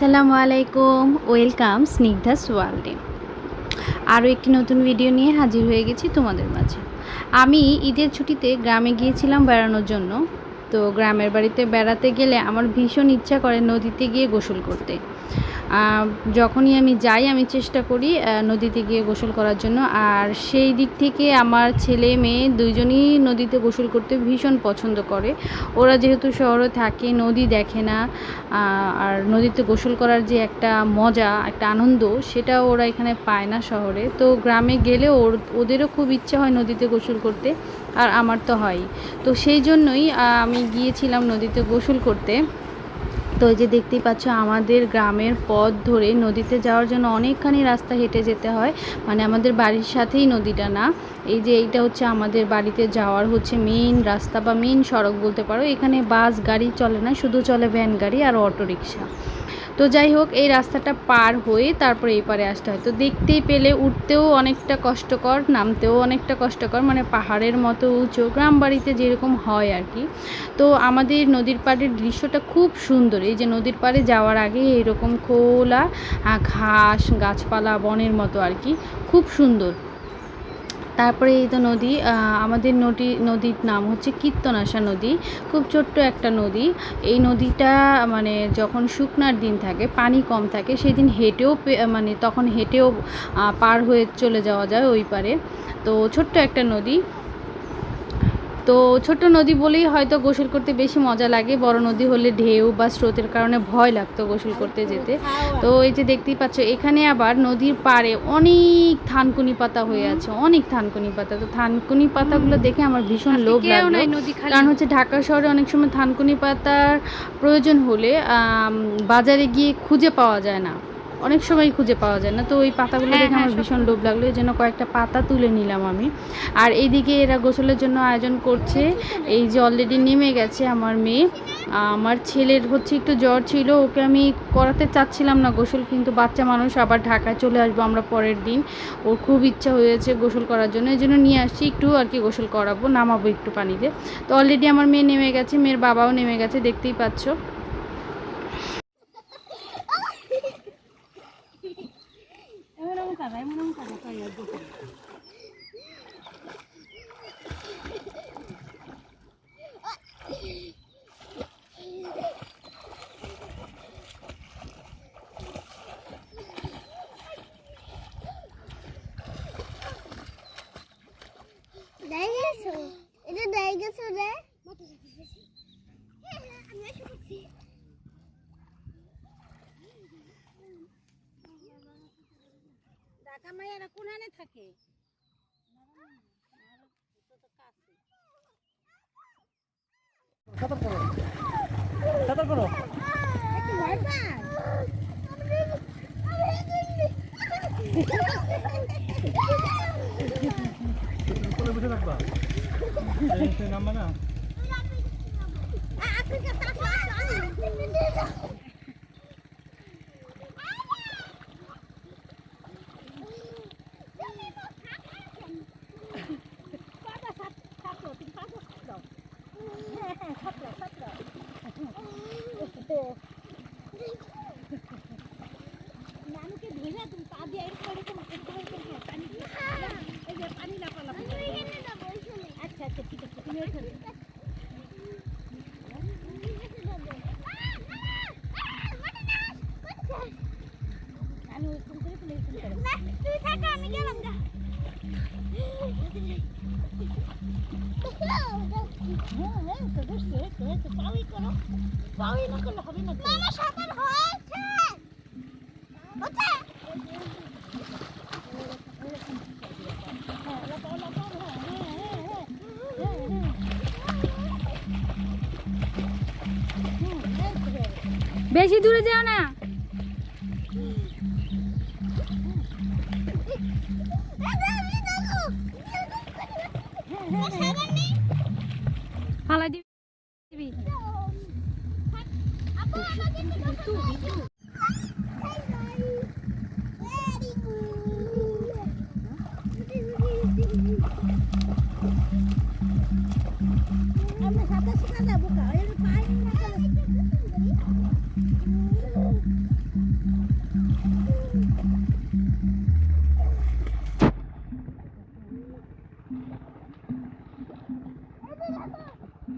আসসালামু আলাইকুম। ওয়েলকাম স্নিগ্ধাস ওয়ার্ল্ডে। আরও একটি নতুন ভিডিও নিয়ে হাজির হয়ে গেছি তোমাদের মাঝে। আমি ঈদের ছুটিতে গ্রামে গিয়েছিলাম বেড়ানোর জন্য। তো গ্রামের বাড়িতে বেড়াতে গেলে আমার ভীষণ ইচ্ছা করে নদীতে গিয়ে গোসল করতে। যখনই আমি যাই, আমি চেষ্টা করি নদীতে গিয়ে গোসল করার জন্য। আর সেই দিক থেকে আমার ছেলে, মেয়ে দুইজনই নদীতে গোসল করতে ভীষণ পছন্দ করে। ওরা যেহেতু শহরে থাকে, নদী দেখে না আর নদীতে গোসল করার যে একটা মজা, একটা আনন্দ, সেটা ওরা এখানে পায় না শহরে। তো গ্রামে গেলে ওর, ওদেরও খুব ইচ্ছা হয় নদীতে গোসল করতে, আর আমার তো হয় তো সেই জন্যই আমি গিয়েছিলাম নদীতে গোসল করতে। তো এই যে দেখতেই পাচ্ছ, আমাদের গ্রামের পথ ধরে নদীতে যাওয়ার জন্য অনেকখানি রাস্তা হেঁটে যেতে হয়। মানে আমাদের বাড়ির সাথেই নদীটা না। এই যে এইটা হচ্ছে আমাদের বাড়িতে যাওয়ার হচ্ছে মেইন রাস্তা বা মেইন সড়ক বলতে পারো। এখানে বাস, গাড়ি চলে না, শুধু চলে ভ্যান গাড়ি আর অটো রিক্সা তো যাই হোক, এই রাস্তাটা পার হয়ে তারপরে এই পারে আসতে হয়। তো দেখতেই পেলে উঠতেও অনেকটা কষ্টকর, নামতেও অনেকটা কষ্টকর মানে পাহাড়ের মতো উঁচু গ্রাম বাড়িতে যেরকম হয় আর কি। তো আমাদের নদীর পাড়ের দৃশ্যটা খুব সুন্দর। এই যে নদীর পাড়ে যাওয়ার আগে এরকম খোলা ঘাস গাছপালা, বনের মতো আর কি। খুব সুন্দর। তারপরে এই তো নদী আমাদের নদী, নদীর নাম হচ্ছে কীর্তনাশা নদী। খুব ছোট্ট একটা নদী। এই নদীটা মানে যখন শুকনার দিন থাকে, পানি কম থাকে সেই দিন হেঁটেও মানে তখন হেঁটেও পার হয়ে চলে যাওয়া যায় ওই পারে। তো ছোট্ট একটা নদী। তো ছোট নদী বলেই হয়তো গোসল করতে বেশি মজা লাগে বড় নদী হলে ঢেউ বা স্রোতের কারণে ভয় লাগতো গোসল করতে যেতে। তো এই যে দেখতেই পাচ্ছ এখানে আবার নদীর পাড়ে অনেক থানকুনি পাতা হয়ে আছে অনেক থানকুনি পাতা। তো থানকুনি পাতাগুলো দেখে আমার ভীষণ লোভ লাগল। কারণ হচ্ছে ঢাকা শহরে অনেক সময় থানকুনি পাতার প্রয়োজন হলে বাজারে গিয়ে খুঁজে পাওয়া যায় না। অনেক সময় খুঁজে পাওয়া যায় না। তো ওই পাতাগুলো হ্যাঁ, দেখে হ্যাঁ, আমার ভীষণ লোভ লাগল। এই জন্য কয়েকটা পাতা তুলে নিলাম আমি। আর এইদিকে এরা গোসলের জন্য আয়োজন করছে। এই যে অলরেডি নেমে গেছে আমার মেয়ে। আমার ছেলের হচ্ছে একটু জ্বর ছিল। ওকে আমি করাতে চাচ্ছিলাম না গোসল কিন্তু বাচ্চা মানুষ আবার ঢাকায় চলে আসব আমরা পরের দিন। ওর খুব ইচ্ছা হয়েছে গোসল করার জন্য। এই জন্য নিয়ে আসছি। একটু আর কি গোসল করাবো নামাবো একটু পানিতে। তো অলরেডি আমার মেয়ে নেমে গেছে। মেয়ের বাবাও নেমে গেছে দেখতেই পাচ্ছ। vai mo nang kada kaya gusto. Dinosaur. Is it dinosaur there? What is it? I'm not sure. রে ঢাকা মাইয়ারা কোনখানে থাকে? একটু ভয় পায় আপনাকে মানুষকে ধরে তুমি পা দিয়ে এরকম এরকম এরকম এরকম করো, পানি দিয়ে। এই যে পানি লাফালাফি করো। আচ্ছা আচ্ছা ঠিক আছে তুমি ওখানে আমি ওরকম করে তুমি এরকম করো তুই থাকো আমি গেলাম গা হ্যাঁ হ্যাঁ তো ধরছে এই তো এই তো পাওই করো পাওই না করলে হবে না তো মামা সাঁতার হয়েছে হচ্ছে হ্যাঁ লাফাও লাফাও হ্যাঁ হ্যাঁ হ্যাঁ হ্যাঁ হ্যাঁ হুম এই তো হয়ে গেছে। বেশি দূরে যাও না। Fala de. Abu, Abu,